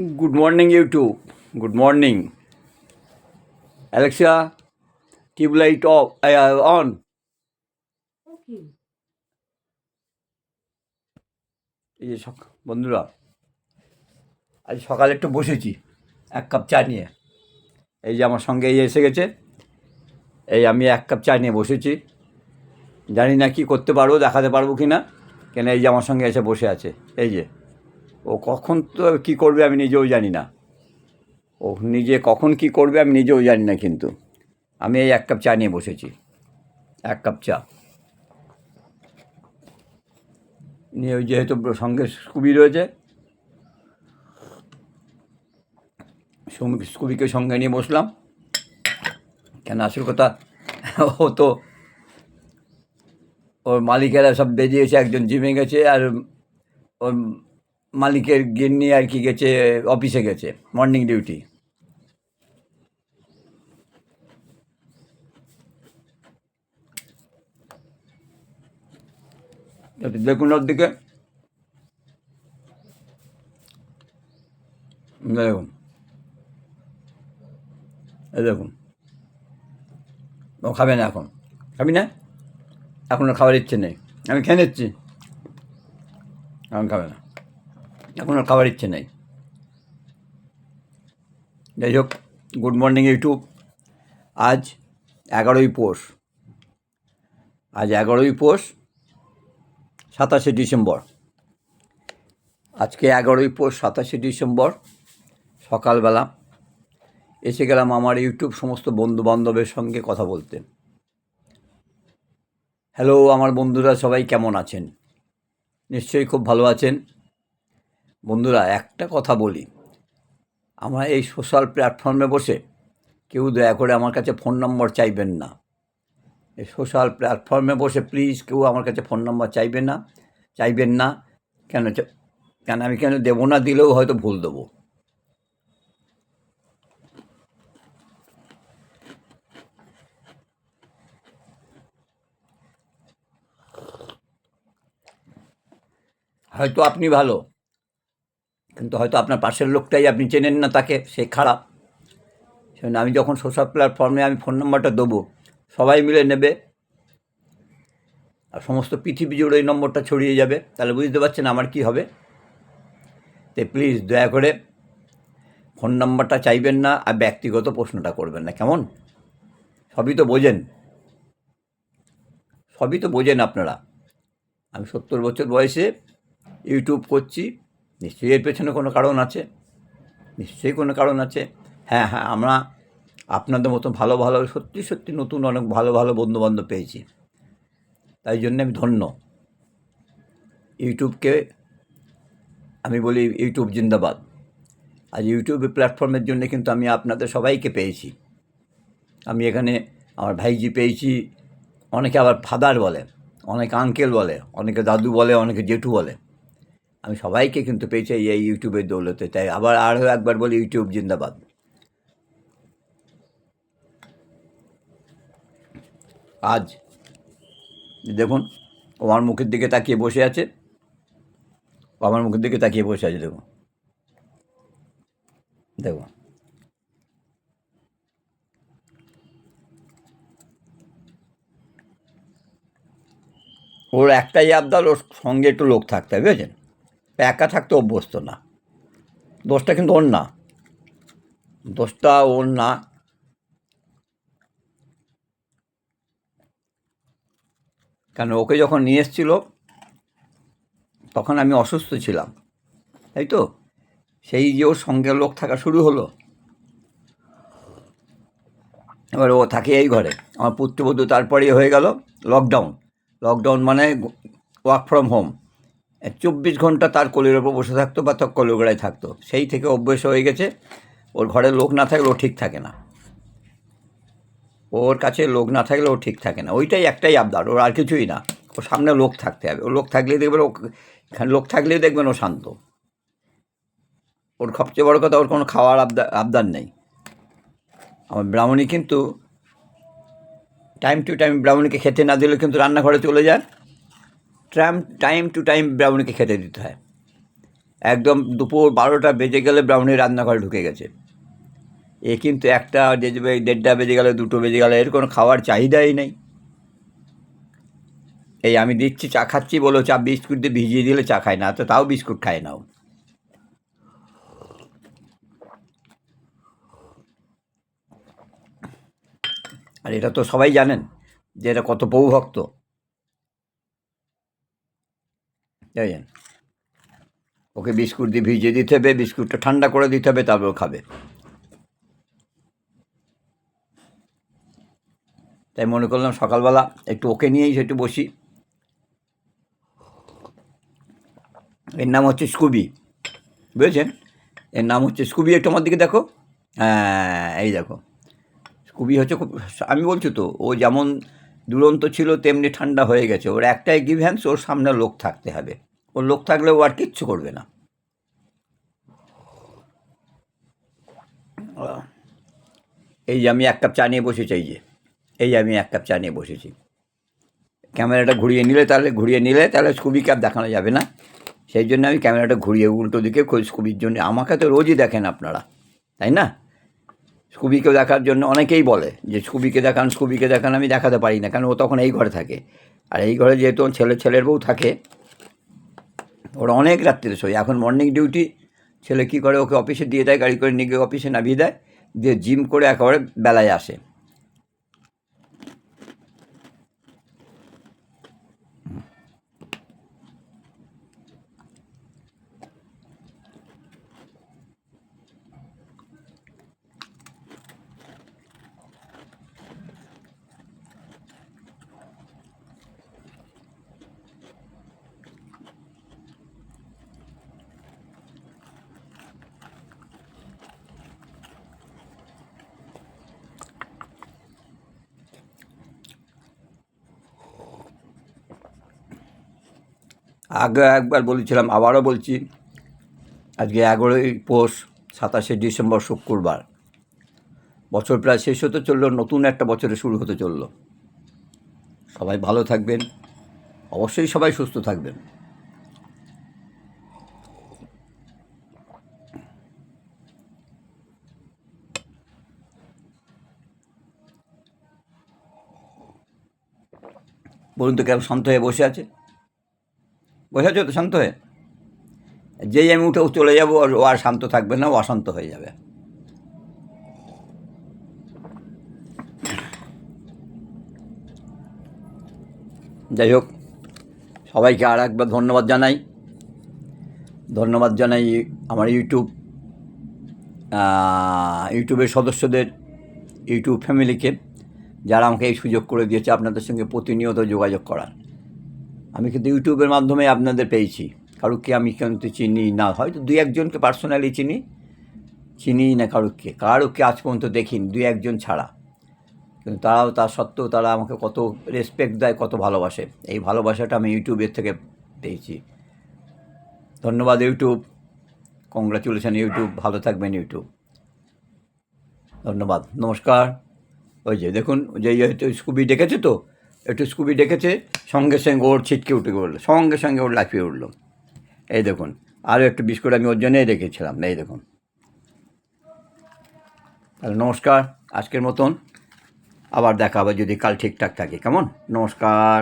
Good morning. Alexa, tube light off, uh, on. Okay. এই যে সক বন্ধুরা আজ সকালে একটু বসেছি এক কাপ চা নিয়ে এই যে আমার সঙ্গে এই এসে গেছে এই আমি এক কাপ চা নিয়ে বসেছি জানি না কি করতে পারব দেখাতে পারব কি না কেন এই যে আমার সঙ্গে এসে বসে আছে এই যে ও কখন তো কী করবে আমি নিজেও জানি না। ও নিজে কখন কি করবে আমি নিজেও জানি না কিন্তু। আমি এই এক কাপ চা নিয়ে বসেছি। এক কাপ চা। নিয়ে ওই যেহেতু সঙ্গে স্কুবি রয়েছে স্কুবিকে সঙ্গে নিয়ে বসলাম। কেন আসল কথা, ও তো ওর মালিকেরা সব বেরিয়েছে, একজন জিমে গেছে আর ওর মালিকের গিন্নি আর কি গেছে অফিসে গেছে মর্নিং ডিউটি দেখুন ওর দিকে। দেখুন। দেখুন। ও খাবে না এখন। খাবি না? এখন খাবার ইচ্ছে নেই। আমি খেয়ে নিচ্ছি। এখন খাবে না। এখন আর খাবার ইচ্ছে নেই। যাই হোক, গুড মর্নিং ইউটিউব। আজ এগারোই পৌষ। আজ এগারোই পৌষ, সাতাশে ডিসেম্বর। আজকে এগারোই পৌষ, সাতাশে ডিসেম্বর, সকালবেলা। এসে গেলাম আমার ইউটিউব সমস্ত বন্ধু বান্ধবের সঙ্গে কথা বলতে। হ্যালো, আমার বন্ধুরা সবাই কেমন আছেন? নিশ্চয়ই খুব ভালো আছেন। বন্ধুরা, একটা কথা বলি। আমরা এই সোশ্যাল প্ল্যাটফর্মে বসে কেউ দয়া করে আমার কাছে ফোন নম্বর চাইবেন না। এই সোশ্যাল প্ল্যাটফর্মে বসে প্লিজ কেউ আমার কাছে ফোন নম্বর চাইবেন না চাইবেন না। কেন কেন আমি কেন দেবো না? দিলেও হয়তো ভুল দেবো। হয়তো আপনি ভালো। কিন্তু হয়তো আপনার পাশের লোকটাই আপনি চেনেন না তাকে, সে খারাপ। সেজন্য আমি যখন সোশ্যাল প্ল্যাটফর্মে আমি ফোন নাম্বারটা দেবো, সবাই মিলে নেবে, আর সমস্ত পৃথিবী জুড়ে এই নম্বরটা ছড়িয়ে যাবে, তাহলে বুঝতে পারছেন আমার কি হবে। তো প্লিজ দয়া করে ফোন নাম্বারটা চাইবেন না, আর ব্যক্তিগত প্রশ্নটা করবেন না, কেমন? সবই তো বোঝেন। সবই তো বোঝেন আপনারা। আমি সত্তর বছর বয়সে ইউটিউব করছি নিশ্চয়ই এর পেছনে কোনো কারণ আছে? নিশ্চয়ই কোনো কারণ আছে? হ্যাঁ হ্যাঁ আমরা আপনাদের মতো ভালো ভালো, সত্যি সত্যি নতুন অনেক ভালো ভালো বন্ধুবান্ধব পেয়েছি। তাই জন্য আমি ধন্য। ইউটিউবকে আমি বলি ইউটিউব জিন্দাবাদ। আজ ইউটিউব প্ল্যাটফর্মের জন্য কিন্তু আমি আপনাদের সবাইকে পেয়েছি। আমি এখানে আমার ভাইজি পেয়েছি, অনেকে আবার ফাদার বলে, অনেকে আঙ্কেল বলে, অনেকে দাদু বলে, অনেকে জেঠু বলে। আমি সবাইকে কিন্তু পেয়েছি এই ইউটিউবের দৌলতে। তাই আবার আরও একবার বলি, ইউটিউব জিন্দাবাদ। আজ দেখুন, ও আমার মুখের দিকে তাকিয়ে বসে আছে। ও আমার মুখের দিকে তাকিয়ে বসে আছে, দেখুন। দেখুন। ওর একটাই আবদার, ওর সঙ্গে একটু লোক থাকতে হবে, বুঝেছেন? একা থাকতে অভ্যস্ত না। দোষটা কিন্তু ওর না। দোষটা ওর না। কেন ওকে যখন নিয়ে এসেছিল, তখন আমি অসুস্থ ছিলাম। তাই তো? সেই যে ওর সঙ্গে লোক থাকা শুরু হলো। এবার ও থাকে এই ঘরে। আমার পুত্রবধূ তারপরেই হয়ে গেল লকডাউন লকডাউন মানে ওয়ার্ক ফ্রম হোম চব্বিশ ঘণ্টা তার কোলের ওপর বসে থাকতো বা তার কোলেগড়ায় থাকতো। সেই থেকে অভ্যেস হয়ে গেছে, ওর ঘরে লোক না থাকলে ও ঠিক থাকে না। ওর কাছে লোক না থাকলে ও ঠিক থাকে না। ওইটাই একটাই আবদার, ওর আর কিছুই না। ওর সামনে লোক থাকতে হবে। ও লোক থাকলেই দেখবেন ও লোক থাকলেই দেখবেন ও শান্ত। ওর সবচেয়ে বড় কথা, ওর কোনো খাওয়ার আবদার আবদার নেই। আমার ব্রাহ্মণী কিন্তু টাইম টু টাইম ব্রাহ্মণীকে খেতে না দিলে কিন্তু রান্নাঘরে চলে যায়। টাইম টাইম টু টাইম ব্রাউনিকে খেতে দিতে হয়। একদম দুপুর বারোটা বেজে গেলে ব্রাউনি রান্নাঘরে ঢুকে গেছে। এ কিন্তু একটা বেজে দেড়টা বেজে গেলে, দুটো বেজে গেলে এর কোনো খাওয়ার চাহিদাই নেই। এই আমি দিচ্ছি, চা খাচ্ছি বলো, চা বিস্কুট দিয়ে ভিজিয়ে দিলে চা খায় না, তো তাও বিস্কুট খায় না আর এটা তো সবাই জানেন যে এটা কত বউভক্ত জানেন ওকে বিস্কুট দিয়ে ভিজিয়ে দিতে হবে, বিস্কুটটা ঠান্ডা করে দিতে হবে, তারপর খাবে। তাই মনে করলাম সকালবেলা একটু ওকে নিয়েই একটু বসি। এর নাম হচ্ছে স্কুবি। বুঝেছেন? এর নাম হচ্ছে স্কুবি, একটু আমার দিকে দেখো। হ্যাঁ এই দেখো। স্কুবি হচ্ছে খুব আমি বলছি তো, ও যেমন দুরন্ত ছিল, তেমনি ঠান্ডা হয়ে গেছে। ওর একটাই গিভ হ্যান্ডস ওর সামনে লোক থাকতে হবে। ওর লোক থাকলে ও আর কিচ্ছু করবে না। এই যে আমি এক কাপ চা নিয়ে বসেছি, এই যে। এই আমি এক কাপ চা নিয়ে বসেছি। ক্যামেরাটা ঘুরিয়ে নিলে তাহলে, ঘুরিয়ে নিলে তাহলে স্কুবি ক্যাপ দেখানো যাবে না। সেই জন্য আমি ক্যামেরাটা ঘুরিয়ে উল্টো দিকে খোঁজ স্কুবির জন্য? আমাকে তো রোজই দেখেন আপনারা, তাই না? স্কুবিকে দেখার জন্য অনেকেই বলে যে, স্কুবিকে দেখান স্কুবিকে দেখান, আমি দেখাতে পারি না। কারণ ও তখন এই ঘরে থাকে। আর এই ঘরে যেহেতু ছেলে, ছেলের বউ থাকে, ওরা অনেক রাত্রে শোয়। এখন মর্নিং ডিউটি ছেলে কী করে? ওকে অফিসে দিয়ে দেয়, গাড়ি করে নিয়ে গিয়ে অফিসে নামিয়ে দেয়, দিয়ে জিম করে একেবারে বেলায় আসে। আগে একবার বলেছিলাম, আবারও বলছি, আজকে এগারোই পৌষ, সাতাশে ডিসেম্বর, শুক্রবার। বছর প্রায় শেষ হতে চলল, নতুন একটা বছরে শুরু হতে চলল। সবাই ভালো থাকবেন, অবশ্যই সবাই সুস্থ থাকবেন। বলুন তো কেমন, শান্ত হয়ে বসে আছে? বসে আছো তো শান্ত হয়ে? যেই আমি উঠে চলে যাব, ও আর শান্ত থাকবে না, ও অশান্ত হয়ে যাবে। যাই হোক, সবাইকে আর একবার ধন্যবাদ জানাই। ধন্যবাদ জানাই আমার ইউটিউব ইউটিউবের সদস্যদের, ইউটিউব ফ্যামিলিকে, যারা আমাকে এই সুযোগ করে দিয়েছে আপনাদের সঙ্গে প্রতিনিয়ত যোগাযোগ করার। আমি কিন্তু ইউটিউবের মাধ্যমে আপনাদের পেয়েছি কারুকে আমি কিন্তু চিনি না হয়তো দুই একজনকে পার্সোনালি চিনি চিনি না কারুকে কারুকে আজ পর্যন্ত দেখিনি দুই একজন ছাড়া কিন্তু তারাও তা সত্ত্বেও তারা আমাকে কত রেসপেক্ট দেয় কত ভালোবাসে এই ভালোবাসাটা আমি ইউটিউবের থেকে পেয়েছি ধন্যবাদ ইউটিউব কংগ্রাচুলেশন ইউটিউব ভালো থাকবেন ইউটিউব ধন্যবাদ নমস্কার ওই যে দেখুন যে স্কুবি ডেকেছে তো একটু স্কুবি ডেকেছে সঙ্গে সঙ্গে ওর ছিটকে উঠে উঠল সঙ্গে সঙ্গে ওর লাফিয়ে উঠল। এই দেখুন আরও একটু বিস্কুট আমি ওর জন্যই রেখেছিলাম, এই দেখুন। তাহলে নমস্কার, আজকের মতন। আবার দেখা হবে যদি কাল ঠিকঠাক থাকে, কেমন? নমস্কার।